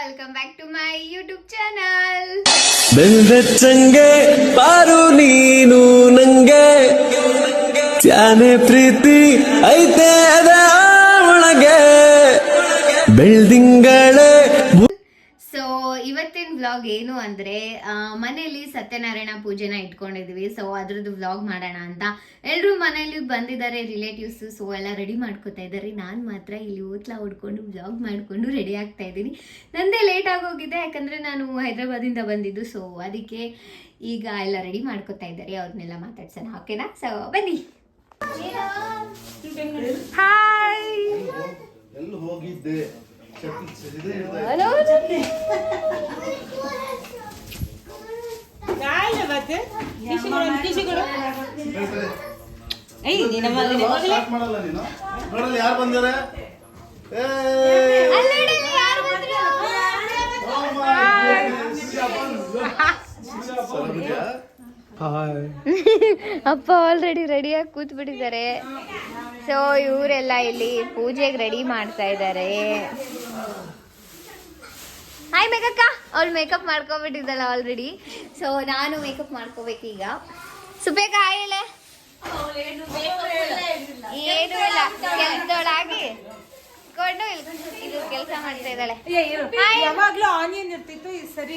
Welcome back to my YouTube channel ಬೆಲ್ದಚ್ಚಂಗೆ Paru ನೀನು ನಂಗೆ. ತ್ಯಾನೆ ಪ್ರೀತಿ ಐತೆ ಅದ ಒಳಗೆ. ಬೆಳ್ದಿಂಗಳೇ ವ್ಲಾಗ್ ಏನು ಅಂದ್ರೆ ಮನೆಯಲ್ಲಿ ಮನೇಲಿ ಸತ್ಯನಾರಾಯಣ ಪೂಜೆನ ಇಟ್ಕೊಂಡಿದ್ವಿ. ಸೊ ಅದ್ರದ್ದು ವ್ಲಾಗ್ ಮಾಡೋಣ ಅಂತ ಎಲ್ಲರೂ ಮನೆಯಲ್ಲಿ ಬಂದಿದ್ದಾರೆ ರಿಲೇಟಿವ್ಸ್ ಸೊ ಎಲ್ಲ ರೆಡಿ ಮಾಡ್ಕೋತಾ ಇದ್ದಾರೆ. ನಾನು ಮಾತ್ರ ಇಲ್ಲಿ ಓತ್ಲಾ ಹೊಡ್ಕೊಂಡು ವ್ಲಾಗ್ ಮಾಡಿಕೊಂಡು ರೆಡಿ ಆಗ್ತಾ ಇದ್ದೀನಿ. ನಂದೇ ಲೇಟ್ ಆಗೋಗಿದೆ ಯಾಕಂದ್ರೆ ನಾನು ಹೈದ್ರಾಬಾದಿಂದ ಬಂದಿದ್ದು. ಸೊ ಅದಕ್ಕೆ ಈಗ ಎಲ್ಲ ರೆಡಿ ಮಾಡ್ಕೋತಾ ಇದ್ದಾರೆ. ಅವ್ರನ್ನೆಲ್ಲ ಮಾತಾಡ್ಸೋಣ. ಓಕೆನಾ ಸೊ ಬನ್ನಿ. ಹಾಯ್ ಎಲ್ಲಿ ಹೋಗಿದ್ದೆ. ಯಾರು ಬಂದಿದ್ದಾರೆ? ಏ ಅಪ್ಪ ಆಲ್ರೆಡಿ ರೆಡಿಯಾಗಿ ಕೂತ್ ಬಿಟ್ಟಿದ್ದಾರೆ ಸೊ ಇವರೆಲ್ಲ ಇಲ್ಲಿ ಪೂಜೆಗೆ ರೆಡಿ ಮಾಡ್ತಾ ಇದ್ದಾರೆ. ಹಾಯ್ ಮೇಕಕ್ಕ ಅವ್ಳು ಮೇಕಪ್ ಮಾಡ್ಕೊಬಿಟ್ಟಿದ್ದಾಳೆ ಆಲ್ರೆಡಿ ಸೊ ನಾನು ಮೇಕಪ್ ಮಾಡ್ಕೋಬೇಕು ಈಗ ಸುಬೇಕ ಹೇಳೆ. ಏನು ಇಲ್ಲ. ಕೆಲಸದೊಳಗೆ ಕುತ್ಕೊಂಡು ಇದು ಕೆಲಸ ಮಾಡ್ತಾ ಇದ್ದಾಳೆ. ಯಾವಾಗ್ಲೂ ಆನಿಯನ್ ಇರ್ತಿತ್ತು ಈ ಸರಿ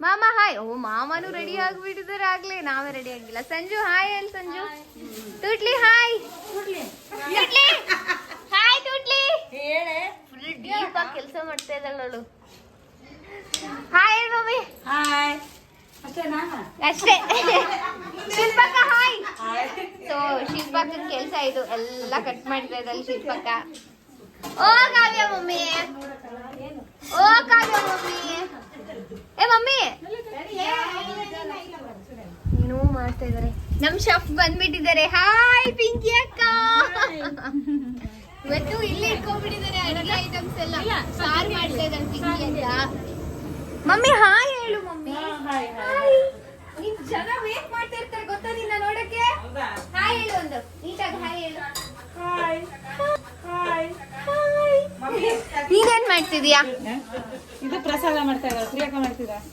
ಮಾಮ ಹಾಯ್ ಓ ಮಾಮನು ರೆಡಿ ಆಗ್ಬಿಟ್ಟಿದಾರೆ ಆಗ್ಲೇ. ನಾವೇ ರೆಡಿ ಆಗಿಲ್ಲ. ಸಂಜು ಹಾಯ್ ಅಲ್ Sanju. ತುಟ್ಲಿ hi ತುಟ್ಲಿ hi ತುಟ್ಲಿ full deep ಕೆಲಸ ಮಾಡ್ತಾ ಇದ್ದಾಳು ಹಾಯ್ ಮಮ್ಮಿ. ಹಾಯ್ ಅಷ್ಟೇ ಶಿಲ್ಪಕ್ಕ ಹಾಯ್. ಸೊ ಶಿಲ್ಪಕ್ಕ ಕೆಲಸ ಇದು ಎಲ್ಲ ಕಟ್ ಮಾಡಿದ್ರೆ ಇದ್ದಲ್ಲ ಶಿಲ್ಪಕ್ಕ. ಓ, ಕಾವ್ಯ ಮಮ್ಮಿ. ಓ, ಕಾವ್ಯ ಮಮ್ಮಿ. ಏ, ಮಮ್ಮಿ. ಏನೋ ಮಾಡ್ತಾ ಇದಾರೆ. ನಮ್ ಶೆಫ್ ಬಂದ್ಬಿಟ್ಟಿದ್ದಾರೆ. ಹಾಯ್, ಪಿಂಕಿ ಅಕ್ಕ. ಇವತ್ತು ಇಲ್ಲಿ ಇಟ್ಕೊಂಡ್ಬಿಟ್ಟಿದ್ದಾರೆ ಅಡುಗೆ ಐಟಮ್ಸ್ ಎಲ್ಲ. ಸಾರು ಮಾಡ್ತಾ ಇದ್ದಾರೆ ಪಿಂಕಿ ಅಂತ ಮಮ್ಮಿ ಹಾಯ್ ಹೇಳು ಮಮ್ಮಿ. ಹಾಯ್ ನಿನ್ ಜನ ವೇಟ್ ಮಾಡ್ತಾ ಇರ್ತಾರೆ ಗೊತ್ತಾ ನಿನ್ನ ನೋಡಕ್ಕೆ? ಹಾಯ್ ಹೇಳು ಒಂದು. ನೀಟಾಗಿ ಹಾಯ್ ಹೇಳು. ಹಾಯ್. ಹಾಯ್. ನೀನೇನ್ ಮಾಡ್ತಿದ್ಯಾ? ಇದು ಪ್ರಸಾದ ಮಾಡ್ತಾ ಇದ್ದಾರೆ ಪ್ರಿಯಕ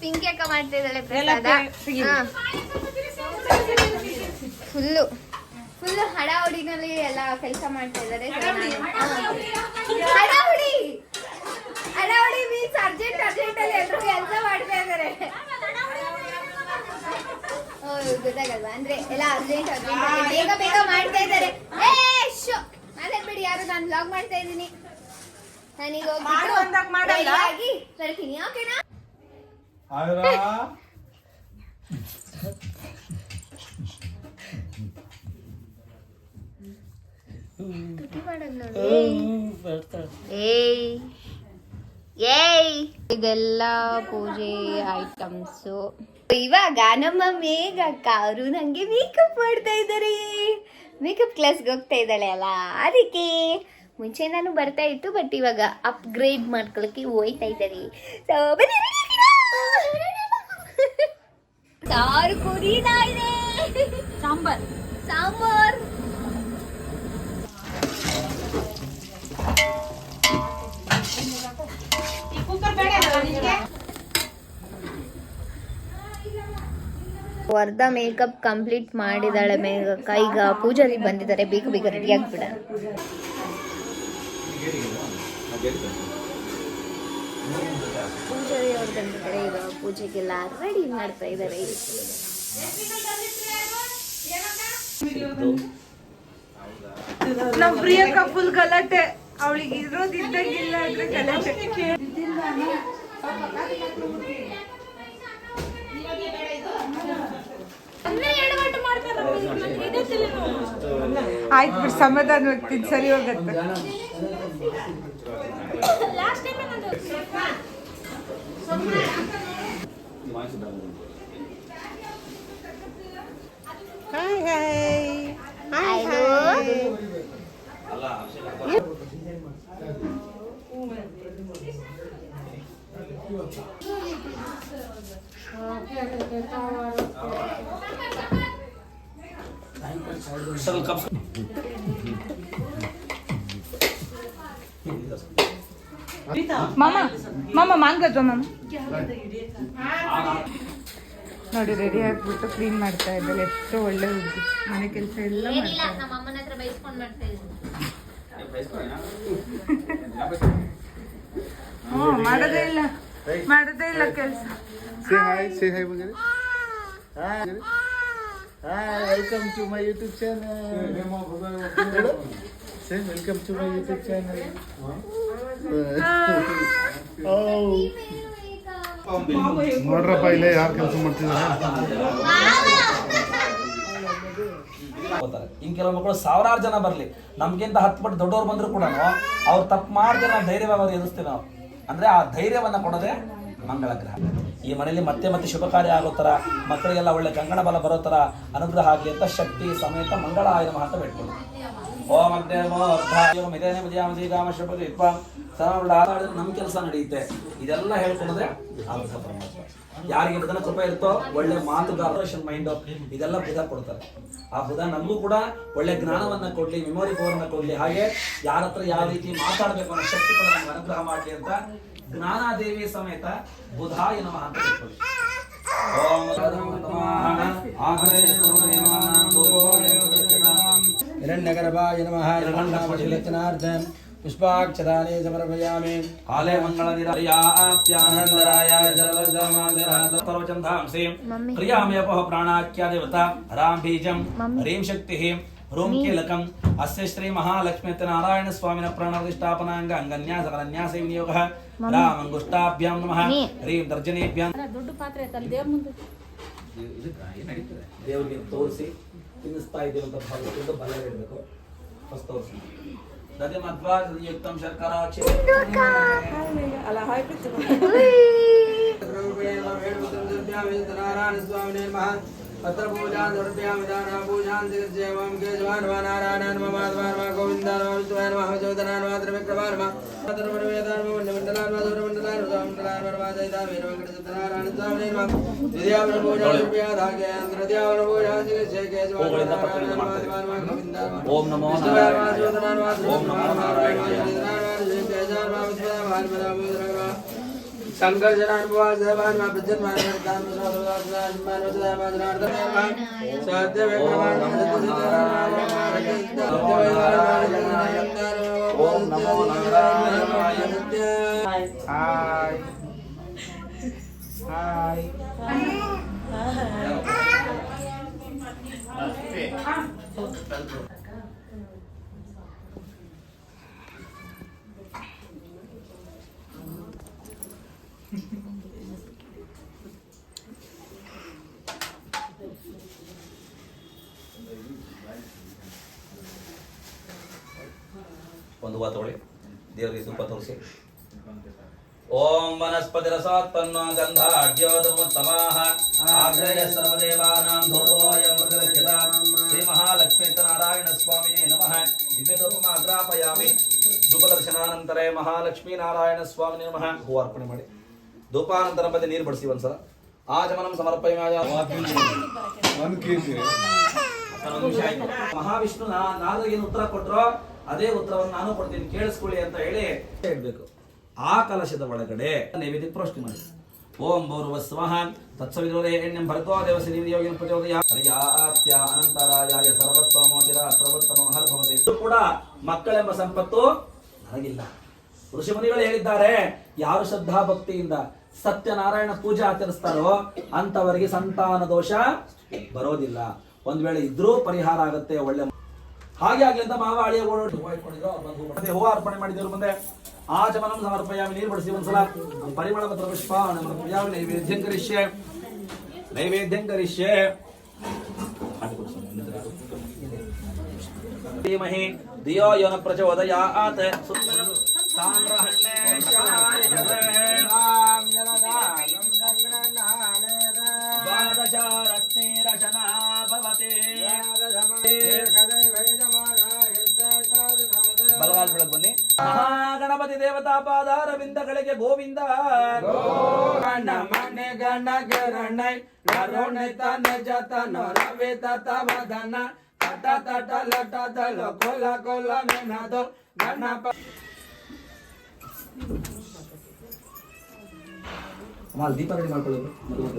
ಪಿಂಕಿ ಅಕ್ಕ ಮಾಡ್ತಾ ಇದ್ದಾಳೆ ಪ್ರಸಾದ. ಫುಲ್ಲು. ಫುಲ್ಲು ಹಡಾ ಹಡಾವಡಿನಲ್ಲಿ ಎಲ್ಲ ಕೆಲಸ ಮಾಡ್ತಾ ಇದ್ದಾರೆ ಹಡಾವಡಿ ಹಡಾವಡಿ ಮೀನ್ಸ್ ಅರ್ಜೆಂಟ್ ಅರ್ಜೆಂಟ್ ಅಲ್ಲಿ ಕೆಲಸ ಮಾಡ್ತಾ ಇದ್ದಾರೆ ಗೊತ್ತಾಗಲ್ವಾ? ಅಂದ್ರೆ ಎಲ್ಲ ಅರ್ಜೆಂಟ್ ಅರ್ಜೆಂಟ್ ಬೇಗ ಬೇಗ ಮಾಡ್ತಾ ಇದ್ದಾರೆ ಏ ಶೋ ಮಾತಾಡ್ಬೇಡಿ ಯಾರು ನಾನು ಬ್ಲಾಗ್ ಮಾಡ್ತಾ ಇದ್ದೀನಿ. ನನಗೆ ಹೋಗಿ ಅಂದಾಗ ಮಾಡಲ್ಲ. ಆಗಿ ಬರ್ತೀನಿ ಓಕೆನಾ ಏಯ್. ಇದೆಲ್ಲ ಪೂಜೆ ಐಟಮ್ಸು. ಇವಾಗ ನಮ್ಮ ಮೇಘಕ್ಕ ಅವರು ನಂಗೆ ಮೇಕಪ್ ಮಾಡ್ತಾ ಇದ್ದಾರೆ. ಮೇಕಪ್ ಕ್ಲಾಸ್ಗೆ ಹೋಗ್ತಾ ಇದ್ದಾಳೆ ಅಲ್ಲ ಅದಕ್ಕೆ ಮುಂಚೆ ನಾನು ಬರ್ತಾ ಇತ್ತು ಬಟ್ ಇವಾಗ ಅಪ್ಗ್ರೇಡ್ ಮಾಡ್ಕೊಳಕ್ಕೆ ಹೋಯ್ತಾ ಇದ್ದಾರೆ? ಸಾರು ಕುದೀತಾ ಇದೆ ಸಾಂಬಾರ್. ಸಾಂಬಾರ್. ವರ್ಧ ಮೇಕಪ್ ಕಂಪ್ಲೀಟ್ ಮಾಡಿದಾಳೆ ಮೇಘಕ್ಕ ಈಗ ಪೂಜಾರಿ ಬಂದಿದ್ದಾರೆ. ಬೇಗ ಬೇಗ ರೆಡಿ ಆಗ್ಬಿಡ. ಪೂಜಾರಿ ಅವ್ರು ಬಂದಿದ್ದಾರೆ. ಈಗ ಪೂಜೆಗೆಲ್ಲ ರೆಡಿ ಮಾಡ್ತಾ ಇದ್ದಾರೆ. ನಮ್ ಪ್ರಿಯಕ್ಕ ಫುಲ್ ಗಲಾಟೆ. ಅವಳಿಗೆ ಇರೋದಿದ್ದಂಗಿಲ್ಲ ಅಂದ್ರೆ ಗಲಾಟೆ. ಆಯ್ತು ಬಿಡು ಸಮಾಧಾನ ಹೋಗ್ತೀನಿ ಸರಿ ಹೋಗತ್ತೆ. ಹಾಯ್ ಹಾಯ್ ಹಾಯ್ ಸ್ವಲ್ಪ ಮಾಮ ಮಾಮ ಮಾಂಗಜ ಮಾಮ. ನೋಡಿ ರೆಡಿ ಆಗ್ಬಿಟ್ಟು ಕ್ಲೀನ್ ಮಾಡ್ತಾ ಇದ್ದಾರೆ. ಎಷ್ಟು ಒಳ್ಳೆ ಹುಡುಗಿ. ಮನೆ ಕೆಲಸ ಎಲ್ಲ ಮಾಡ್ತಾ ಹ್ಞೂ ಮಾಡೋದೇ ಇಲ್ಲ. ಮಾಡೋದೇ ಇಲ್ಲ ಕೆಲಸ. Say hi say hi Bagari. Hi hi welcome to my YouTube channel. Say welcome to my YouTube channel Oh. ನೋಡ್ರಪ್ಪ ಇಲ್ಲೇ ಯಾರು ಕೆಲಸ ಮಾಡ್ತಿದ್ದಾರೆ ಇನ್ ಕೆಲವು ಮಕ್ಕಳು ಸಾವಿರಾರು ಜನ ಬರಲಿ. ನಮ್ಗಿಂತ ಹತ್ತು ಪಟ್ಟು ದೊಡ್ಡವ್ರು ಬಂದ್ರು ಕೂಡ ಅವ್ರು ತಪ್ಪು ಮಾಡಿದ್ರೆ ನಾವು ಧೈರ್ಯವಾಗಿ ಅವ್ರು ಎದುರಿಸ್ತೀವಿ ನಾವು. ಅಂದ್ರೆ ಆ ಧೈರ್ಯವನ್ನ ಕೊಡದೆ ಮಂಗಳ ಗ್ರಹ. ಈ ಮನೆಯಲ್ಲಿ ಮತ್ತೆ ಮತ್ತೆ ಶುಭ ಕಾರ್ಯ ಆಗೋ ತರ ಮಕ್ಕಳಿಗೆಲ್ಲ ಒಳ್ಳೆ ಕಂಗಣ ಬಲ ಬರೋ ತರ ಅನುಗ್ರಹ ಆಗಲಿ ಅಂತ ಶಕ್ತಿ ಸಮೇತ ಮಂಗಳ ಆಯುಧ ಮಹತ್ವ ಬಿಟ್ಕೊಂಡು ಓಂ ಅಗ್ನೇ ನಮೋ. ಓಂ ಮಿದೇನೆ ಮುದಿಯಾಮಸಿ ಗಾಮ ಶುಭ ಅವಳ ನಮ್ಮ ಕೆಲಸ ನಡೆಯುತ್ತೆ. ಇದೆಲ್ಲ ಹೇಳ್ಕೊಂಡ್ರೆ ಆತ್ಮ ಪರಮಾತ್ಮ ಯಾರಿಗೆ ಬುಧನ ಕೃಪ ಇರುತ್ತೋ ಒಳ್ಳೆ ಮಾತು ಕಾರ್ಪೊರೇಷನ್ ಮೈಂಡ್ ಇದೆಲ್ಲ ಬುಧ ಕೊಡ್ತಾರೆ. ಆ ಬುಧ ನಮಗೂ ಕೂಡ ಒಳ್ಳೆ ಜ್ಞಾನವನ್ನ ಕೊಡ್ಲಿ ಮೆಮೊರಿ ಪವರ್ನ ಕೊಡ್ಲಿ. ಹಾಗೆ ಯಾರ ಹತ್ರ ಯಾವ ರೀತಿ ಮಾತಾಡಬೇಕು ಅನ್ನೋ ಶಕ್ತಿ ಕೂಡ ನಮ್ಗೆ ಅನುಗ್ರಹ ಮಾಡಲಿ ಅಂತ ಜ್ಞಾನಾದೇವಿ ಸಮೇತ ಬುಧ ಎನ್ನುವ ಅಂತ ತಿಳ್ಕೊಳ್ಳಿ ಹಿರಣ್ಯಗರ್ಭಾಯ ನಮಃ ಹಿರಣ್ಯ हिरण्यनार्दन पुष्पाक्षदाने समर्पयामि ಕಾಲೇ ಮಂಗಳ ನಿರಾತ್ಯಾನಂದರಾಯ ಸರ್ವಚಂಧಾಂಸಿ ಕ್ರಿಯಾಮಯಪಃ ಪ್ರಾಣಾಖ್ಯ ದೇವತಾ ಹರಾಂ ಬೀಜಂ ಹರೀಂ ಶಕ್ತಿ ಹ್ರೂಂ ಕೀಲಕಂ ಅಸ್ಯ ಶ್ರೀ ಮಹಾಲಕ್ಷ್ಮೀ ನಾರಾಯಣ ಸ್ವಾಮಿನ ಪ್ರಾಣಪ್ರತಿಷ್ಠಾಪನಾಂಗ ಅಂಗನ್ಯಾಸ ಕರನ್ಯಾಸ ವಿನಿಯೋಗ ರಾಮಂಗುಷ್ಟಾಭ್ಯಾಂ ನಮಃ ಹರೀಂ ದರ್ಜನೇಭ್ಯಾಂ ದೇವರಿಗೆ ತೋರಿಸಿ ತಿನ್ನಿಸ್ತಾ ಇದ್ದೇವೆ ಅಂತ ಭಾವಿಸಿಕೊಂಡು ಬಲ ಇಡಬೇಕು ಫಸ್ಟ್ ತೋರಿಸಿ దధిమధ్వాయుక్తం శర్కరా అలా హాయ్ పెట్టుకో अत्र पूजा नृत्या विधाना पूजां तिगर्जयमां केशवान् वा नारायणान् वा माधवान् वा गोविन्दान् वा विष्णुवान् वा हविचोदनान् वा त्रिविक्रमान् वा अतर्वणवेदान् वा मण्डलान् वा दूरमण्डलान् वा मण्डलान् वा वाजयिता वेणुवेङ्कटचन्द्रारायणस्वामिन् जय द्वितीयावनपूजाभ्या धाकयान् तृतीयावनपूजा चिकित्सय केशवान् वा नारायणान् वा माधवान् वा गोविन्दान् वा विष्णुवान् वा हविचोदनान् वा त्रिविक्रमान् वा नारायणान् वा केशान् वा विष्णुवान् वा हरिमदाभूतरा शंकर जनान बुआ जबान में बजन मान में दान ಹೂವ ತಗೊಳ್ಳಿ. ದೇವರಿಗೆ ಧೂಪ ತೋರಿಸಿ. ಓಂ ವನಸ್ಪತಿ ರಸಾತ್ಪನ್ನ ಗಂಧ ಅಡ್ಯೋದಮೋತ್ತಮಾಹ ಆಗ್ರಯ ಸರ್ವದೇವಾನಾಂ ಧೂಪೋಯಂ ಮೃಗರಚಿತ ಶ್ರೀ ಮಹಾಲಕ್ಷ್ಮೀ ನಾರಾಯಣ ಸ್ವಾಮಿನೇ ನಮಃ. ದಿವ್ಯಧೂಪಮ ಅಗ್ರಾಪಯಾಮಿ ಧೂಪ ದರ್ಶನಾನಂತರ ಮಹಾಲಕ್ಷ್ಮೀ ನಾರಾಯಣ ಸ್ವಾಮಿನೇ ನಮಃ. ಹೂ ಅರ್ಪಣೆ ಮಾಡಿ. ಧೂಪಾನಂತರ ಮತ್ತೆ ನೀರು ಬಡಿಸಿ ಒಂದ್ಸಲ. ನಿಮಿಷ ಆಯ್ತು. ಮಹಾವಿಷ್ಣು ನಾರದಿಗೆ ಏನು ಉತ್ತರ ಕೊಟ್ರೋ ಅದೇ ಉತ್ತರವನ್ನು ನಾನು ಕೊಡ್ತೀನಿ. ಕೇಳಿಸ್ಕೊಳ್ಳಿ ಅಂತ ಹೇಳಿ ಹೇಳಬೇಕು. ಆ ಕಲಶದ ಒಳಗಡೆ ನೈವೇದ್ಯ ಪ್ರಶ್ನೆ ಮಾಡಿ ಓಂ ಭೌರವ ಸ್ವಹ ತತ್ಸವಿರೋದೇ ಎಣ್ಣೆ ಭರತೋ ದೇವಸಿ ನಿಯೋಗಿನ ಪ್ರಚೋದಯ ಹರಿಯಾತ್ಯ ಅನಂತರಾಯ ಸರ್ವತ್ತಮೋತಿರ ಸರ್ವೋತ್ತಮ ಹರ್ಭವತಿ ಇದು ಕೂಡ ಮಕ್ಕಳೆಂಬ ಸಂಪತ್ತು ನನಗಿಲ್ಲ. ಋಷಿಮುನಿಗಳು ಹೇಳಿದ್ದಾರೆ, ಯಾರು ಶ್ರದ್ಧಾ ಭಕ್ತಿಯಿಂದ ಸತ್ಯನಾರಾಯಣ ಪೂಜೆ ಆಚರಿಸ್ತಾರೋ ಅಂತವರಿಗೆ ಸಂತಾನ ದೋಷ ಬರೋದಿಲ್ಲ. ಒಂದ್ ವೇಳೆ ಇದ್ರೂ ಪರಿಹಾರ ಆಗುತ್ತೆ, ಒಳ್ಳೆ ಹಾಗೆ ಆಗ್ಲಿ ಅಂತ ಮಾವ ಅಳಿಯ ಓಡಾಡಿ ಹೂವ ಇಟ್ಕೊಂಡಿದ್ರು ಅವ್ರು ಬಂದು ಮತ್ತೆ ಅರ್ಪಣೆ ಮಾಡಿದ್ರು ಮುಂದೆ ಆಚಮನಂ ಸಮರ್ಪಯಾಮಿ ನೀರು ಬಡಿಸಿ ಒಂದ್ಸಲ. ಪರಿಮಳ ಪತ್ರ ಪುಷ್ಪ ಸಮರ್ಪಯಾಮಿ ನೈವೇದ್ಯಂ ಕರಿಷ್ಯೆ ನೈವೇದ್ಯಂ ಕರಿಷ್ಯೆ ಧೀಮಹಿ, ಧಿಯೋ ಯೋನ ಆತ ಸಾಂಗ್ರಹಣ್ಣೆ ಪಾದಾರವಿಂದಗಳಿಗೆ ಗೋವಿಂದ ಮನೆ ಗಂಡ ಗೆರಣೈ ಕರುಣೆ ತನೆ ಜತನ ರವಿ ತತ ವದನ ಲಟ ತಟ ಲಟ ತಲ ಕೊಲ ಕೊಲ ಮೆನದು ಗಣಪ ಅಮ್ಮ ಅಲ್ಲಿ ದೀಪ ರೆಡಿ ಮಾಡ್ಕೊಳ್ಳೋದು ಮದುವೆ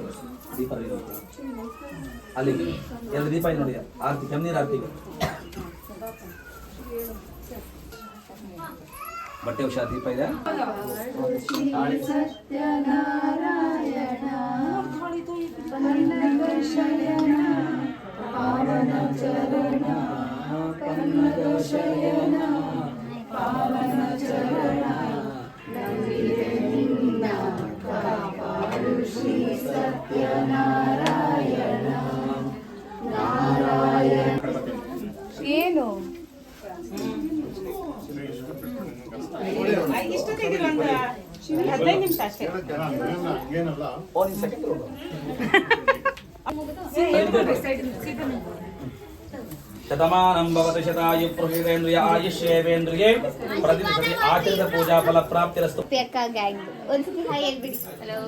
ದೀಪ ರೆಡಿ ಮಾಡ್ಕೊಳ್ಳಿ ಅಲ್ಲಿ ಎರಡು ದೀಪ ಇದೆ ನೋಡಿ ಆರತಿ ಕೆಮ್ಮನೀರು ಆರತಿಗೆ ಬಟ್ಟೆ ಹುಷಾರ್ ದೀಪ ಇದೆ. ಏನು ಇಷ್ಟೊತ್ತಿಗೆ ಒಂದು ಹದಿನೈದು ನಿಮಿಷ ಅಷ್ಟೇ. ಶತಮಾನಂ ಭವತಿ ಶತಾಯು ಪುರುಷೇಂದ್ರಿಯ ಆಯುಷ್ಯೇವೇಂದ್ರಿಯೇ ಪ್ರತಿದಿನ ಆಚರಿತ ಪೂಜಾ ಫಲ ಪ್ರಾಪ್ತಿರಸ್ತು. ಅಕ್ಕ ಗ್ಯಾಂಗ್ ಒಂದ್ಸತಿ ಹಾಯ್ ಹೇಳ್ಬಿಡಿ ಹಲೋ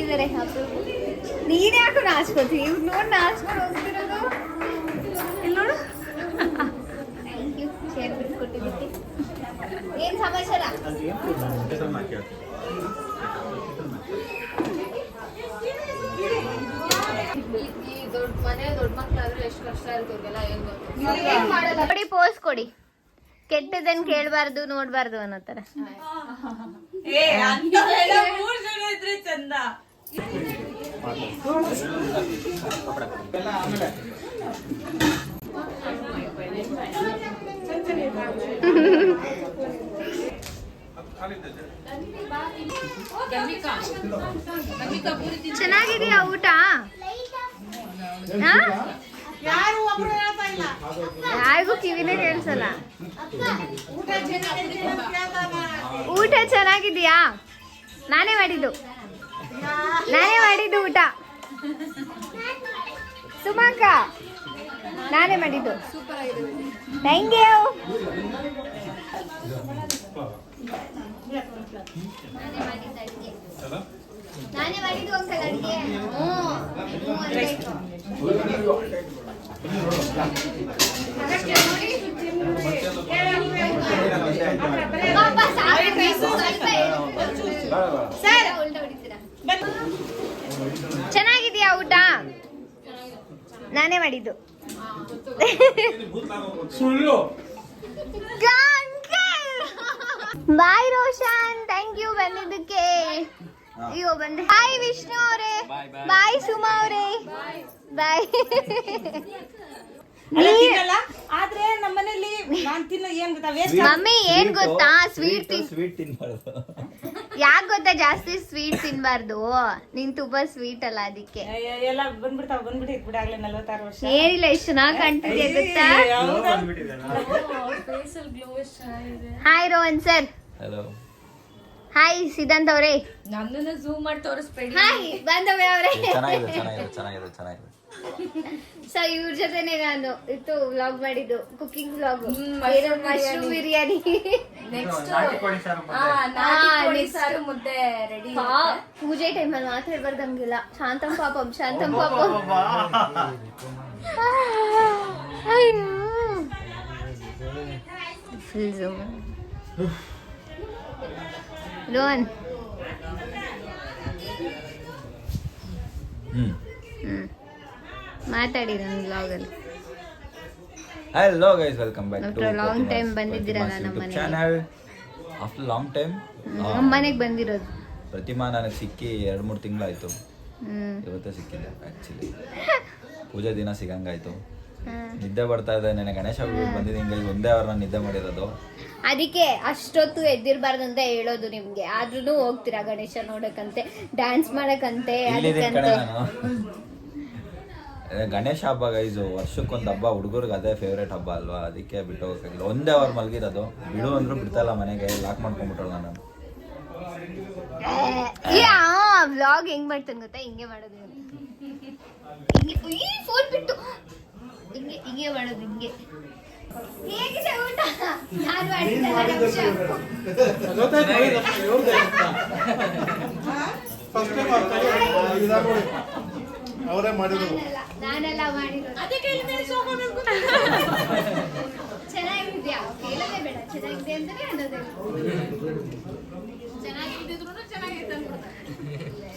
ಇದಾರೆ ನೀನ್ ಯಾಕೆ ನಾಚ್ಕೋತಿ ಇವ್ರು ನೋಡಿ ನಾಚ್ಕೊಂಡು ಹೋಗ್ತಿರೋದು ಇಲ್ಲಿ ನೋಡು. ಶೇರ್ ಬಿಟ್ಕೊಟ್ಟಿದ್ದಕ್ಕೆ ಏನ್ ಸಮಾಚಾರ? ದೊಡ್ಡ ಮನೆ ದೊಡ್ಡ ಮಕ್ಳಾದ್ರೆ ಎಷ್ಟು ಕಷ್ಟ ಇರ್ತವ್ರಿಗೆಲ್ಲ ಏನ್ ಮಾಡಲ್ಲ? ನೋಡಿ ಪೋಸ್ ಕೊಡಿ. ಕೆಟ್ಟದನ್ ಕೇಳಬಾರ್ದು ನೋಡ್ಬಾರ್ದು ಅನ್ನೋ ತರ ಏ ಅಂತ ಚೆನ್ನಾಗಿದೆಯಾ ಊಟ? ಯಾರಿಗೂ ಕಿವಿನೇ ಕೇಳಿಸಲ್ಲ. ಊಟ ಚೆನ್ನಾಗಿದೆಯಾ? ನಾನೇ ಮಾಡಿದ್ದು. ನಾನೇ ಮಾಡಿದ್ದು ಊಟ. ಸುಮಾಕ. ನಾನೇ ಮಾಡಿದ್ದು. ಥ್ಯಾಂಕ್ ಯು ನಾನೇ ಮಾಡಿದ್ದು ಅಡಿಗೆ. ಚೆನ್ನಾಗಿದೆಯಾ ಊಟ? ನಾನೇ ಮಾಡಿದ್ದು. ಸುಳ್ಳು ಬಾಯ್ ರೋಷನ್ ಥ್ಯಾಂಕ್ ಯು ಬಂದಿದ್ದಕ್ಕೆ ಅಯ್ಯೋ ಬಂದೆ ಬಾಯ್ ವಿಷ್ಣು ಅವರೇ ಬಾಯ್ ಸುಮಾ ಅವರೇ ಬಾಯ್ ಆದ್ರೆ ನಮ್ಮನೇಲಿ ನಾನ್ ತಿನ್ನೋ ಏನ್ ಗೊತ್ತಾ? ಮಮ್ಮಿ ಏನ್ ಗೊತ್ತಾ? ಸ್ವೀಟ್ ತಿನ್ ಸ್ವೀಟ್ ತಿನ್ಬಾರ್ದು. ಯಾಕೆ ಗೊತ್ತಾ? ಜಾಸ್ತಿ ಸ್ವೀಟ್ ತಿನ್ಬಾರ್ದು. ನಿನ್ ತುಂಬಾ ಸ್ವೀಟ್ ಅಲ್ಲ ಅದಕ್ಕೆ. ಎಲ್ಲ ಬಂದ್ಬಿಡ್ತಾವ ಬಂದ್ಬಿಟ್ಟಿದ್ ಬಿಡಾಗ್ಲೇ ನಲ್ವತ್ತಾರು ವರ್ಷ. ಏನಿಲ್ಲ ಎಷ್ಟು ಚೆನ್ನಾಗಿ ಕಾಣ್ತಿದೆ ಗೊತ್ತಾ? Hi Rohan sir. Hello hi Siddhant ಅವರೇ. ನನ್ನನ್ನು ಝೂಮ್ ಮಾಡಿ ತೋರಿಸ್ಬೇಡಿ. ಹಾಯ್ ಬಾಂಧವ್ಯ ಅವರೇ. ಚೆನ್ನಾಗಿದೆ ಚೆನ್ನಾಗಿದೆ ಚೆನ್ನಾಗಿದೆ ಚೆನ್ನಾಗಿದೆ. ಸೊ ಇವ್ರ ಜೊತೆನೆ ನಾನು ಇತ್ತು ವ್ಲಾಗ್ ಮಾಡಿದ್ದು cooking vlog mushroom biryani next ಹಾ, next. ಸಾರು ಮುದ್ದೆ ರೆಡಿ ಪೂಜೆ ಮಾತ್ರ ಬರ್ದಂಗಿಲ್ಲ ಶಾಂತಂ ಪಾಪಂ ಶಾಂತಂ ಪಾಪಂ. ಲೋನ್ ಹ್ಮ್. ಹ್ಮ್. ಮಾತಾಡಿ ನನ್ನ ವ್ಲಾಗಲ್ಲಿ hello guys welcome back to long time ಬಂದಿದ್ದೀರಲ್ಲ ನಮ್ಮ ಮನೆಗೆ. ಚಾನಲ್ ಆಫ್ಟರ್ ಲಾಂಗ್ ಟೈಮ್ ನಮ್ಮ ಮನೆಗೆ ಬಂದಿರೋದು. ಪ್ರತಿಮಾ ನನಗೆ ಸಿಕ್ಕಿ ಎರಡು ಮೂರು ತಿಂಗಳಾಯ್ತು. ಆಯ್ತು ಇವತ್ತೇ ಸಿಕ್ಕಿದೆ ಆ್ಯಕ್ಚುಲಿ ಪೂಜೆ ದಿನ ಸಿಗಂಗಾಯ್ತು. ನಿದ್ದೆ ಬರ್ತಾ ಇದೆ ನೆನೆ ಗಣೇಶ ಹಬ್ಬಕ್ಕೆ ಬಂದಿದ್ದೀನಿ ಈಗ ಒಂದೇ ಅವ್ರನ್ನ ನಾನು ನಿದ್ದೆ ಮಾಡಿರೋದು. ಅದಕ್ಕೆ ಅಷ್ಟೊತ್ತು ಎದ್ದಿರಬಾರ್ದು ಅಂತ ಹೇಳೋದು ನಿಮ್ಗೆ. ಆದ್ರೂ ಹೋಗ್ತೀರಾ ಗಣೇಶ ನೋಡಕ್ಕಂತೆ ಡ್ಯಾನ್ಸ್ ಮಾಡಕ್ಕಂತೆ ಅದಕ್ಕಂತೆ? ಗಣೇಶ ಹಬ್ಬ ಗೈಸು ವರ್ಷಕ್ಕೊಂದು ಹಬ್ಬ ಹುಡುಗರಿಗೆ ಅದೇ ಫೇವ್ರೇಟ್ ಹಬ್ಬ ಅಲ್ವಾ? ಅದಕ್ಕೆ ಬಿಟ್ಟು ಹೋಗಕ್ಕಾಗಿಲ್ಲ ಒಂದೇ ಅವರ್ ಮಲಗಿರೋದು. ಬಿಡು ಅಂದ್ರೂ ಬಿಡ್ತಲ್ಲ ಮನೆಗೆ ಲಾಕ್ ಮಾಡ್ಕೊಂಡ್ಬಿಟ್ಟಳು ನಾನು. ವ್ಲಾಗ್ ಹೆಂಗ್ ಮಾಡ್ತಾನೆ ಗೊತ್ತಾ? ಹಿಂಗೆ ಮಾಡೋದು. ಹಿಂಗೆ ಈ ಫೋನ್ ಬಿಟ್ಟು. ಹಿಂಗೆ ಹಿಂಗೆ ಮಾಡೋದು ಹಿಂಗೆ. ಹೇಗಿದೆ ಊಟ ನಾನು ಮಾಡಿದ್ದಲ್ಲ ನಿಮಿಷ ಅವರೇ ಮಾಡಿದ್ರು ನಾನೆಲ್ಲ ಮಾಡಿರೋದು ಚೆನ್ನಾಗಿದ್ಯಾ ಕೇಳೋದೇ ಬೇಡ ಚೆನ್ನಾಗಿದೆ ಅಂತಾನೆ ಅನ್ನೋದೇ ಚೆನ್ನಾಗಿದ್ದಿದ್ರು ಚೆನ್ನಾಗಿದೆ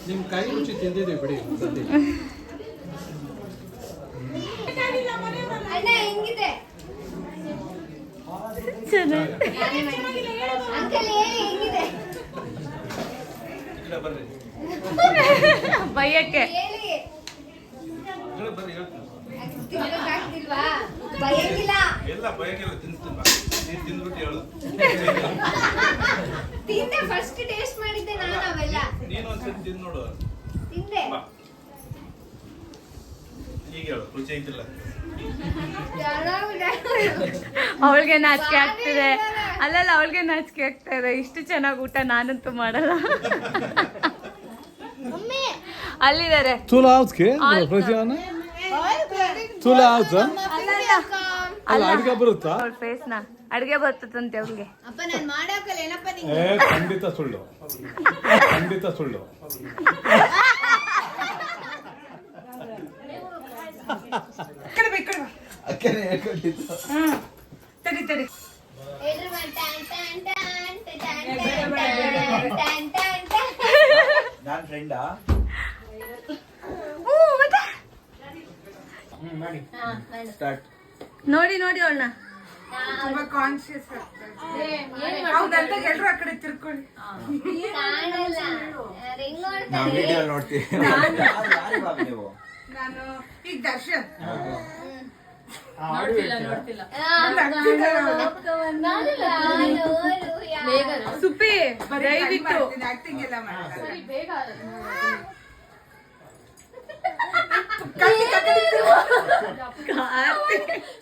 ನಿಮ್ ಕೈ ರುಚಿ ತಿಂದಿದ್ದೀವಿ ಬಿಡಿ ಅಣ್ಣ ಹೆಂಗಿದೆ ಅಂಕಲ್ ಹೇಳಿ ಹೆಂಗಿದೆ ಬೈಯಕ್ಕೆ ಹೇಳಿ ತಿನ್ಬೇಕಾಗ್ತಿಲ್ವಾ ಭಯಂಗಿಲ್ಲ ಎಲ್ಲ ಬಯಕೆಲ್ಲ ತಿನ್ಸ್ತೀನಿ ನೀನ್ ತಿಂದ್ಬಿಟ್ಟು ಹೇಳು. ತಿಂದೆ ಫಸ್ಟ್ ಟೇಸ್ಟ್ ಮಾಡಿದ್ದೆ ನಾನು ಅವೆಲ್ಲ. ನೀನು ಒಂದ್ಸತಿ ತಿಂದು ನೋಡು. ತಿಂದೆ. ಬಾ. ಈಗ ಹೇಳು ರುಚಿ ಐತಿಲ್ಲ. ಅವಳಿಗೆ ನಾಚಿಕೆ ಆಗ್ತಿದೆ. ಅಲ್ಲಲ್ಲ ಅವಳಿಗೆ ನಾಚಿಕೆ ಆಗ್ತಾ ಇದೆ. ಇಷ್ಟು ಚೆನ್ನಾಗಿ ಊಟ ನಾನಂತೂ ಮಾಡಲ್ಲ. ಅಲ್ಲಿದ್ದಾರೆ. ಚಲೋ ಚೂಲ ಹಾವ್ಸ ಅಲ್ಲ ಅಡ್ಗೆ ಬರುತ್ತಾ? ಅವ್ಳ ಫೇಸ್ನ ಅಡ್ಗೆ ಬರ್ತದಂತೆ ಅವ್ಳಿಗೆ. ಅಪ್ಪ ನಾನು ಮಾಡೋಕಲ್ಲ ಏನಪ್ಪ ನಿಂಗೆ? ಏ ಖಂಡಿತ ಸುಳ್ಳು. ಖಂಡಿತ ಸುಳ್ಳು. ಕಡೆ ಅಕ್ಕನೇ ಹೇಳ್ಕೊಂಡಿದ್ದು ಹ್ಮ್. ತಡಿ ತಡಿ. ಎಲ್ರು ಮಾಡಿ ಟ್ಯಾನ್ ಟ್ಯಾನ್ ಟ್ಯಾನ್ ಟ್ಯಾನ್ ಟ್ಯಾನ್ ಟ್ಯಾನ್ ಟ್ಯಾನ್ ಟ್ಯಾನ್. ನಾನ್ ಫ್ರೆಂಡಾ ಹ್ಞೂ ಮತ್ತೆ ಹಾ, ಮಾಡು. ಸ್ಟಾರ್ಟ್ ನೋಡಿ ನೋಡಿ ಅವಳನ್ನ ತುಂಬಾ ಕಾನ್ಶಿಯಸ್ ಹೌದಂತ ಎಲ್ರು ಆ ಕಡೆ ತಿರ್ಕೊಳ್ಳಿ. ನಾವ್ ವಿಡಿಯೋ ನೋಡ್ತೀವಿ. ನೀವು? ನಾನು ಈಗ Darshan.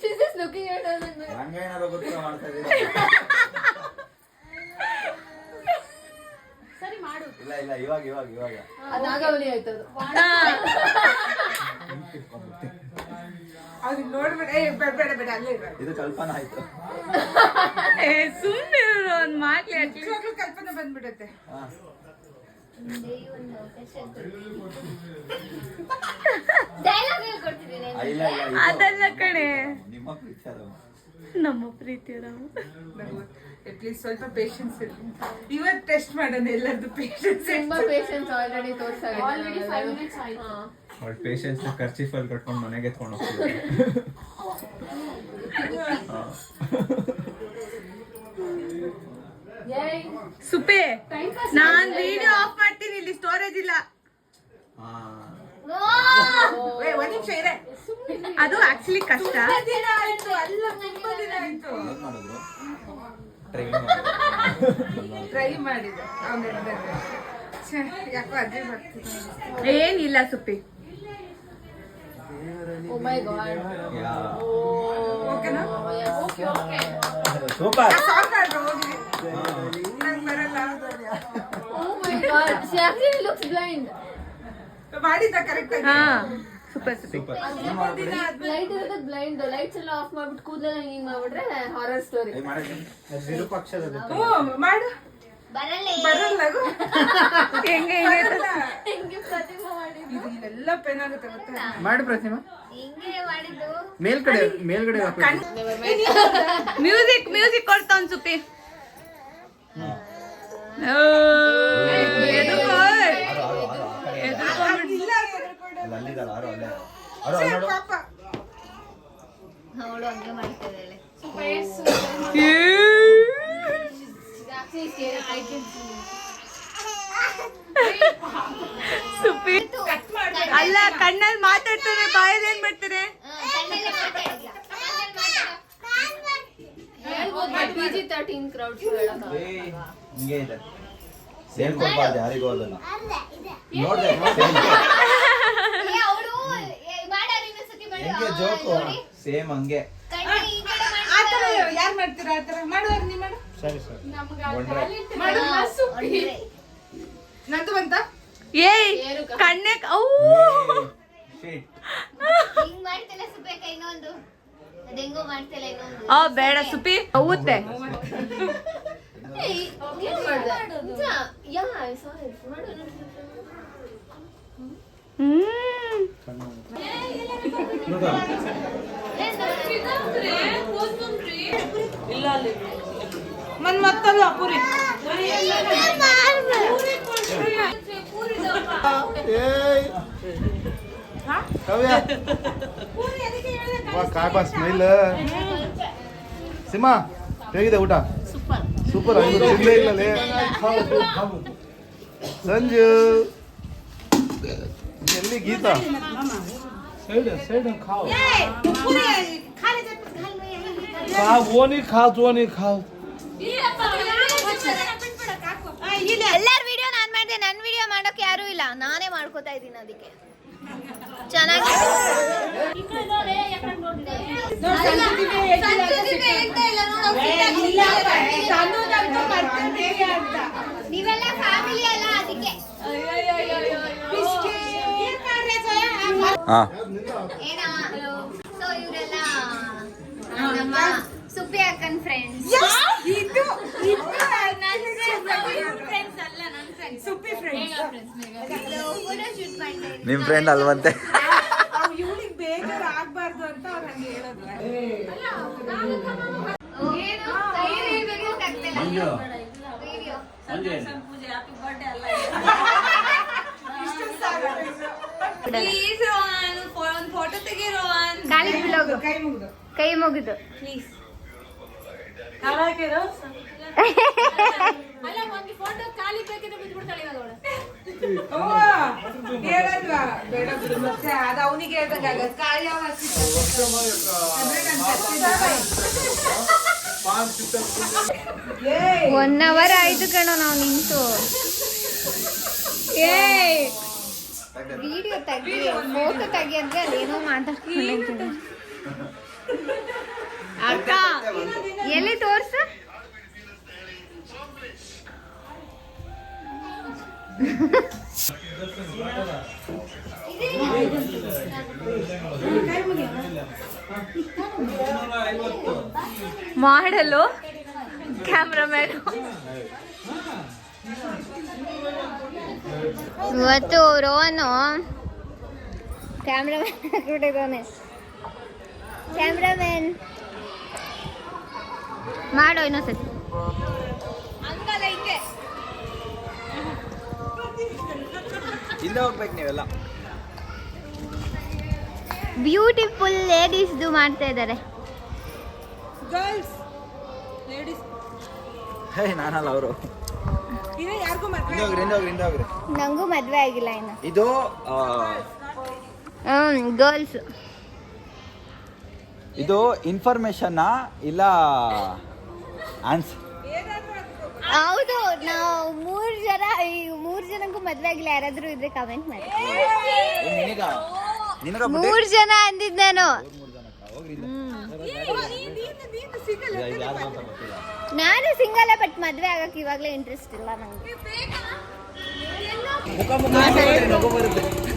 She's just looking at ಗೊತ್ತು ಮಾಡ್ತಾ ಸರಿ ಮಾಡು. ಇಲ್ಲ ಇಲ್ಲ ಇವಾಗ ಇವಾಗ ಇವಾಗ. ಅದನ್ನ ನೋಡ್ಬೇಡ ಏ ಬೇಡ ಬೇಡ ಬೇಡ ಇದು ಇರೋದು ಇದು ಕಲ್ಪನಾ ಆಯ್ತು. ಸುಮ್ಮನೆ ಒಂದ್ ಮಾತು ಕಲ್ಪನೆ ಬಂದ್ಬಿಡುತ್ತೆ. ಅದಲ್ಲ ಕಣೆ. ನಿಮ್ಮ ಪ್ರೀತಿ ಅದು ನಮ್ಮ ಪ್ರೀತಿ ನಾವು ಅಟ್ಲೀಸ್ಟ್ ಸ್ವಲ್ಪ ಪೇಷನ್ಸ್ ಇರಲಿ ಇವತ್ತು ಟೆಸ್ಟ್ ಮಾಡೋಣ ಎಲ್ಲರದು ಪೇಷನ್ಸ್ ತುಂಬಾ ಪೇಷನ್ಸ್ ಆಲ್ರೆಡಿ ತೋರ್ಸಾಗ ಆಲ್ರೆಡಿ 5 ಮಿನಿಟ್ಸ್ ಆಯ್ತು. ಅವ್ಳ ಪೇಷನ್ಸ್ ಖರ್ಚಿಫಲ್ಲಿ ಕಟ್ಕೊಂಡು ಮನೆಗೆ ಎತ್ಕೊಂಡು ಹೋಗ್ತಿದ್ದಾರೆ. ಸುಪೆ ನಾನ್ ವಿಡಿಯೋ ಆಫ್ ಮಾಡ್ತೀನಿ ಇಲ್ಲಿ ಸ್ಟೋರೇಜ್ ಇಲ್ಲ. ನಿಮಿಷ ಇದೆ ಅದು ಆಕ್ಚುಲಿ ಕಷ್ಟ. ಟ್ರೈ ಏನಿಲ್ಲ ಸುಪ್ಪಿ. ಓಕೆನಾ ಸೂಪರ್. ಬ್ಲೈಂಡ್ ಲೈಟ್ಸ್ ಎಲ್ಲ ಆಫ್ ಮಾಡು. ಪ್ರತಿಮಾ ಮೇಲ್ಗಡೆ ಮೇಲ್ಗಡೆ ಮ್ಯೂಸಿಕ್ ಮ್ಯೂಸಿಕ್ ಕೊಡ್ತಾವ್ ಸುಪಿ ಅಲ್ಲ ಕಣ್ಣಲ್ಲಿ ಮಾತಾಡ್ತಾರೆ ಬಾಯಲ್ಲಿ ಏನ್ ಮಾಡ್ತಾರೆ? ಸೇರ್ಕೊಳ್ಬಾರ್ದು ಯಾರಿಗೂ ಅದನ್ನ. ನೋಡ್ದೆ. ಹೆಂಗೆ ಜೋಕು ಸೇಮ್ ಹಂಗೆ ಆತರ ಮಾಡ್ತೀರಾ ಆತರ ಮಾಡುವಾಗ ಮಾಡು ಸರಿ ಸರ್ ನಂದು ಬಂತ ಏಯ್ ಕಣ್ಣೆ ಓ ಆ ಬೇಡ ಸುಪಿ ಹೋಗುತ್ತೆ ಹ್ಮ್ ಮನ್ ಮತ್ತಲ್ಲ ಪುರಿ. ಏಯ್ ಕಾವ್ಯ. ವಾ ಕಾಪ ಸ್ಮೈಲ್. ಸಿಮಾ ಹೇಗಿದೆ ಊಟ? ಸೂಪರ್. ಸೂಪರ್ ತಿನ್ಲೇ ಇಲ್ಲಲೇ. ಸಂಜು. ಎಲ್ಲಿ ಗೀತಾ? ಸೈಡ್ ಎಲ್ಲರ ವಿಡಿಯೋ ನಾನು ಮಾಡಿದೆ ನನ್ನ ವಿಡಿಯೋ ಮಾಡೋಕೆ ಯಾರೂ ಇಲ್ಲ. ನಾನೇ ಮಾಡ್ಕೋತಾ ಇದ್ದೀನಿ ಅದಕ್ಕೆ. ಚೆನ್ನಾಗಿ ಫ್ಯಾಮಿಲಿ ಅಲ್ಲ ಅದಕ್ಕೆ. ಹಾ. ಏನಾ ಸೊ ಇವರೆಲ್ಲ ನಮ್ಮ ಸುಪ್ಪಿ ಅಕ್ಕನ್ ಫ್ರೆಂಡ್ಸ್ ಇದು. ನಿಮ್ ಫ್ರೆಂಡ್ ಅಲ್ವಂತೆ. ಇವಳಿಗೆ ಬೇಜಾರು ಆಗ್ಬಾರ್ದು ಅಂತ ಅವ್ರು ಹಂಗೆ ಹೇಳೋದು. ಕೈ ಮುಗ್ದು. ಕೈ ಮುಗಿದು. ಅಲ್ಲ ಒಂದು ಫೋಟೋ ಖಾಲಿ ಬೇಕಿದ್ರೆ ಬಿದ್ಬಿಡ್ತಾಳೆ ಇವಾಗ ಅವಳು. ಓ, ಹೇಳಲ್ವಾ ಬೇಡ ಬಿಡು ಮತ್ತೆ ಅದು ಅವನಿಗೆ ಹೇಳ್ದಂಗೆ ಆಗತ್ತೆ ಒನ್ ಅವರ್ ಆಯ್ತು ಕಣೋ ನಾವು ನಿಂತು. ಏ ವಿಡಿಯೋ ತೆಗಿ ಫೋಟೋ ತೆಗಿ ಅಂದ್ರೆ ಅದೇನೋ ಮಾತಾಡ್ಕೊಂಡಿದ್ದೀನಿ ಅಕ್ಕ ಎಲ್ಲಿ ತೋರ್ಸ? ಮಾಡಲು ಕ್ಯಾಮ್ರಾಮ್ಯಾನ್ ಇವತ್ತು ರೋನು ಕ್ಯಾಮ್ರಾಮ್ಯಾನ್ ಹಾಕ್ಬಿಟ್ಟಿದ್ದಾನೆ ಕ್ಯಾಮ್ರಾಮ್ಯಾನ್ ಮಾಡೋ ಇನ್ನೊಂದ್ಸತಿ ಹೋಗ್ಬೇಕು ನೀವೆಲ್ಲ. ಬ್ಯೂಟಿಫುಲ್ ಲೇಡೀಸ್ದು ಮಾಡ್ತಾ ಇದ್ದಾರೆ. ಗರ್ಲ್ಸ್ ಲೇಡೀಸ್ ಹೇ ನಾನಲ್ಲ ಅವರು. ನಂಗೂ ಯಾರಿಗೂ ಮದ್ವೆ ಆಗಿಲ್ಲ ಇನ್ನು. ಇದು ಗರ್ಲ್ಸ್ ಇದು ಇನ್ಫಾರ್ಮೇಶನ್ನ ಇಲ್ಲ ಆನ್ಸರ್ ಹೌದು ನಾವು ಮೂರು ಜನ ಈ ಮೂರು ಜನಕ್ಕೂ ಮದುವೆ ಆಗಿಲ್ಲ ಯಾರಾದರೂ ಇದ್ರೆ ಕಮೆಂಟ್ ಮಾಡಿ. ಮೂರು ಜನ ಅಂದಿದ್ದು ನಾನು. ನಾನು ಸಿಂಗಲ್ ಬಟ್ ಮದ್ವೆ ಆಗಕ್ಕೆ ಇವಾಗಲೇ ಇಂಟ್ರೆಸ್ಟ್ ಇಲ್ಲ ನಂಗೆ.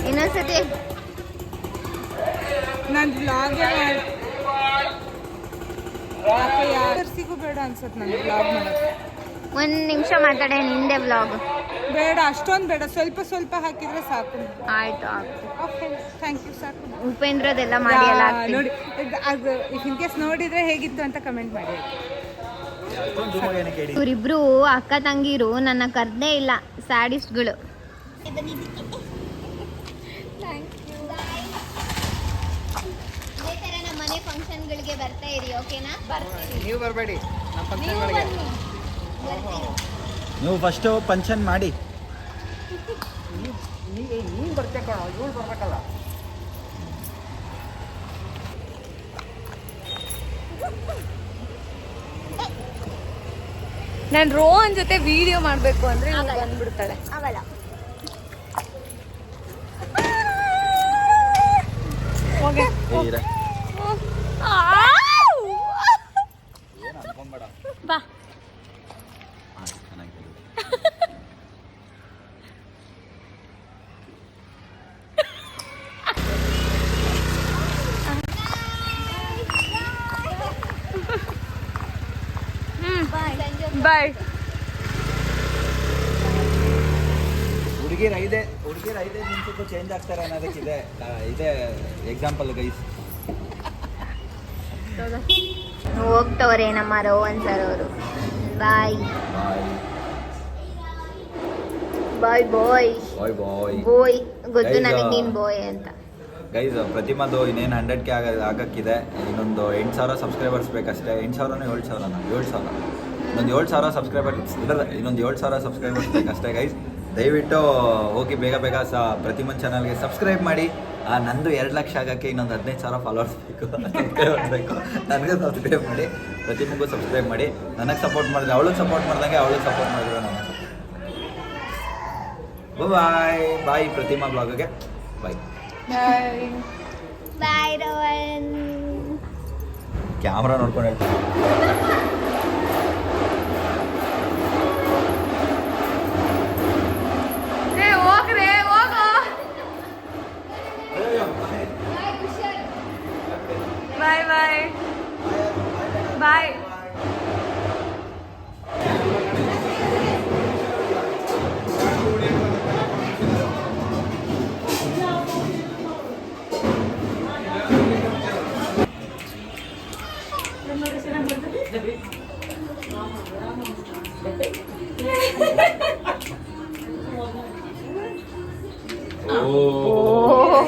ಇನ್ನೊಂದ್ಸತಿ. ನನ್ನ ಯಾರಿಗೂ ಬೇಡ ಅನ್ಸುತ್ತೆ ನನಗೆ ಬ್ಲಾಗ್ ಮಾಡಕ್ಕೆ. ಒಂದು ನಿಮಿಷ ಮಾತಾಡೇ ನಿಂದೆ ಬ್ಲಾಗ್ ಬೇಡ ಅಷ್ಟೊಂದು ಬೇಡ ಸ್ವಲ್ಪ ಸ್ವಲ್ಪ ಹಾಕಿದ್ರೆ ಸಾಕು. ಆಯ್ತು ಆಯ್ತು. ಓಕೆ ಥ್ಯಾಂಕ್ ಯು ಸಾಕು. ಉಪೇಂದ್ರದೆಲ್ಲ ಮಾಡಿ ಎಲ್ಲ ಹಾಕ್ತೀನಿ. ನೋಡಿ ಇದ್- ಅದು ಇನ್ ಕೇಸ್ ನೋಡಿದ್ರೆ ಹೇಗಿತ್ತು ಅಂತ ಕಮೆಂಟ್ ಮಾಡಿ. ಇವರಿಬ್ರು ಅಕ್ಕ ತಂಗಿರು ನನ್ನ ಕರ್ದೇ ಇಲ್ಲ ಸ್ಯಾಡಿಸ್ಟ್ಗಳು ಇದೇ ಥರ ನಮ್ಮ ಮನೆ ಫಂಕ್ಷನ್ಗಳಿಗೆ ಬರ್ತಾ ಇರಿ ಓಕೆನಾ ಬರ್ತೀನಿ ನೀವು ಬರಬೇಡಿ ನಮ್ಮ ನೀವು ಫಂಕ್ಷನ್ಗಳಿಗೆ. ನೀವು ಫಸ್ಟು ಫಂಕ್ಷನ್ ಮಾಡಿ. ನೀನು ಬರ್ತೆ ಕಣೋ ಇವಳು ಬರ್ಬೇಕಲ್ಲ. ನಾನು ರೋಹನ್ ಜೊತೆ ವಿಡಿಯೋ ಮಾಡಬೇಕು ಅಂದ್ರೆ ಆಗಲ್ಲ. ಬಂದ್ಬಿಡ್ತಾಳೆ. ಆಗಲ್ಲ ಏ, ಇರೆ. ಬಾಯ್. ಹುಡುಗಿರ ಐದೇ ಹುಡುಗಿರ ಐದೇ ನಿಮಿಷಕ್ಕೂ ಚೇಂಜ್ ಆಗ್ತಾರೆ ಅನ್ನೋದಕ್ಕಿದೆ. ಇದೇ ಎಕ್ಸಾಂಪಲ್ ಗೈಸ್ ಹೋಗ್ತವ್ರೆ ನಮ್ಮ ರೋಹನ್ ಸರ್ ಅವರು. ಬಾಯ್ ಬಾಯ್ ಬಾಯ್ ಬಾಯ್ ಬಾಯ್ ಬಾಯ್ ಗೊತ್ತು ನನಗೆ ನೀನ್ ಬಾಯ್ ಅಂತ. ಗೈಸ್ ಪ್ರತಿಮಾದು ಇನ್ನೇನು ಹಂಡ್ರೆಡ್ ಕೆ ಆಗ ಆಗಕ್ಕಿದೆ. ಇನ್ನೊಂದು ಎಂಟು ಸಾವಿರ ಸಬ್ಸ್ಕ್ರೈಬರ್ಸ್ ಬೇಕಷ್ಟೇ. ಎಂಟು ಸಾವಿರನೂ ಏಳು ಸಾವಿರನ? ಏಳು ಸಾವಿರ. ಇನ್ನೊಂದು ಏಳು ಸಾವಿರ ಸಬ್ಸ್ಕ್ರೈಬರ್ಸ್ ಇಲ್ಲ ಇನ್ನೊಂದು ಏಳು ಸಾವಿರ ಸಬ್ಸ್ಕ್ರೈಬರ್ಸ್ ಬೇಕಷ್ಟೇ ಗೈಸ್ ದಯವಿಟ್ಟು ಹೋಗಿ ಬೇಗ ಬೇಗ ಸ ಪ್ರತಿಮನ್ ಚಾನಲ್ಗೆ ಸಬ್ಸ್ಕ್ರೈಬ್ ಮಾಡಿ. ನಂದು ಎರಡು ಲಕ್ಷ ಆಗೋಕ್ಕೆ ಇನ್ನೊಂದು ಹದಿನೈದು ಸಾವಿರ ಫಾಲೋವರ್ಸ್ ಬೇಕು. ಸಬ್ಸ್ಕ್ರೈಬರ್ಸ್ ಬೇಕು. ನನಗೆ ಸಬ್ಸ್ಕ್ರೈಬ್ ಮಾಡಿ ಪ್ರತಿಮಗೂ ಸಬ್ಸ್ಕ್ರೈಬ್ ಮಾಡಿ. ನನಗೆ ಸಪೋರ್ಟ್ ಮಾಡಿದ್ರೆ ಅವಳಿಗೆ ಸಪೋರ್ಟ್ ಮಾಡ್ದಂಗೆ ಅವಳು ಸಪೋರ್ಟ್ ಮಾಡಿದ್ರು ನನಗೆ ಬಾಯ್ ಬಾಯ್ ಪ್ರತಿಮಾ ಬ್ಲಾಗ್ಗೆ ಬಾಯ್ ಕ್ಯಾಮ್ರಾ ನೋಡ್ಕೊಂಡು ಹೇಳ್ತೀನಿ. Bye Oh.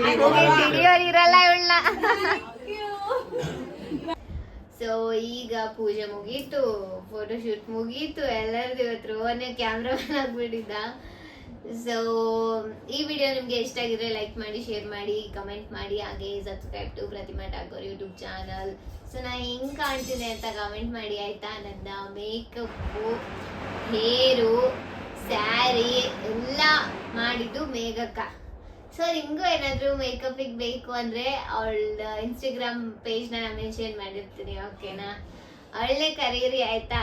Ay, kung hindi, hindi, wala, wala. So ಈಗ ಪೂಜೆ ಮುಗೀತು ಫೋಟೋಶೂಟ್ ಮುಗೀತು ಎಲ್ಲರದ್ದು ಇವತ್ತು ರೋಹನ್ ಕ್ಯಾಮ್ರಾಮನ್ ಆಗ್ಬಿಟ್ಟಿದ್ದ. ಸೊ ಈ ವಿಡಿಯೋ ನಿಮಗೆ ಇಷ್ಟ ಆಗಿದ್ರೆ ಲೈಕ್ ಮಾಡಿ ಶೇರ್ ಮಾಡಿ ಕಮೆಂಟ್ ಮಾಡಿ, ಹಾಗೆ subscribe to Pratima Thakor YouTube channel so ನಾ ಹೆಂಗ್ ಕಾಣ್ತೀನಿ ಅಂತ ಕಮೆಂಟ್ ಮಾಡಿ, ಆಯ್ತಾ? ನನ್ನ ಮೇಕಪ್ಪು ಹೇರು ಸ್ಯಾರಿ ಎಲ್ಲ ಮಾಡಿದ್ದು ಮೇಘಕ್ಕ. ಸೊ ಹಿಂಗೂ ಏನಾದರೂ ಮೇಕಪಿಗೆ ಬೇಕು ಅಂದರೆ ಅವಳ ಇನ್ಸ್ಟಾಗ್ರಾಮ್ ಪೇಜ್ನ ನಾನು ಮೆನ್ಷನ್ ಮಾಡಿರ್ತೀನಿ ಓಕೆನಾ ಒಳ್ಳೆ ಕರೀರಿ ಆಯ್ತಾ?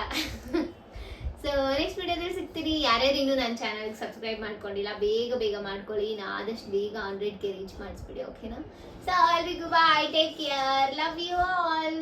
ಸೊ ನೆಕ್ಸ್ಟ್ ವಿಡಿಯೋದಲ್ಲಿ ಸಿಗ್ತೀನಿ. ಯಾರ್ಯಾರು ಇನ್ನೂ ನನ್ನ ಚಾನಲ್ಗೆ ಸಬ್ಸ್ಕ್ರೈಬ್ ಮಾಡ್ಕೊಂಡಿಲ್ಲ, ಬೇಗ ಬೇಗ ಮಾಡ್ಕೊಳ್ಳಿ. ನಾ ಆದಷ್ಟು ಬೇಗ ಹಂಡ್ರೆಡ್ಗೆ ರೀಚ್ ಮಾಡಿಸ್ಬಿಡಿ ಓಕೆನಾ ಸೊ ಎಲ್ರಿಗೂ bye take care love you all